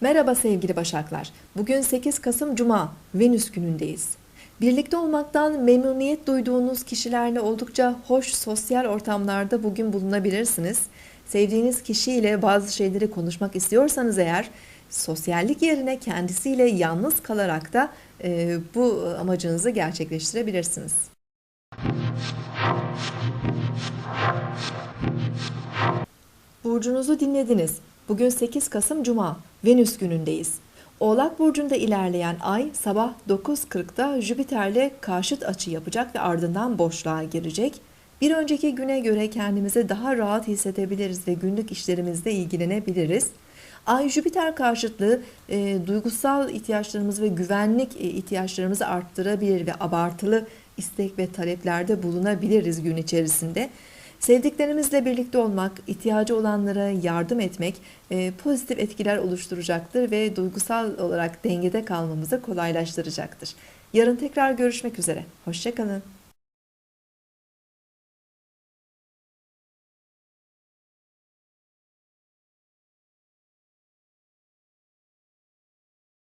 Merhaba sevgili Başaklar. Bugün 8 Kasım Cuma, Venüs günündeyiz. Birlikte olmaktan memnuniyet duyduğunuz kişilerle oldukça hoş sosyal ortamlarda bugün bulunabilirsiniz. Sevdiğiniz kişiyle bazı şeyleri konuşmak istiyorsanız eğer sosyallik yerine kendisiyle yalnız kalarak da e, bu amacınızı gerçekleştirebilirsiniz. Burcunuzu dinlediniz. Bugün 8 Kasım Cuma, Venüs günündeyiz. Oğlak Burcu'nda ilerleyen ay sabah 9.40'da Jüpiter'le karşıt açı yapacak ve ardından boşluğa girecek. Bir önceki güne göre kendimizi daha rahat hissedebiliriz ve günlük işlerimizle ilgilenebiliriz. Ay Jüpiter karşıtlığı e, duygusal ihtiyaçlarımızı ve güvenlik e, ihtiyaçlarımızı arttırabilir ve abartılı istek ve taleplerde bulunabiliriz gün içerisinde. Sevdiklerimizle birlikte olmak, ihtiyacı olanlara yardım etmek e, pozitif etkiler oluşturacaktır ve duygusal olarak dengede kalmamızı kolaylaştıracaktır. Yarın tekrar görüşmek üzere. Hoşçakalın.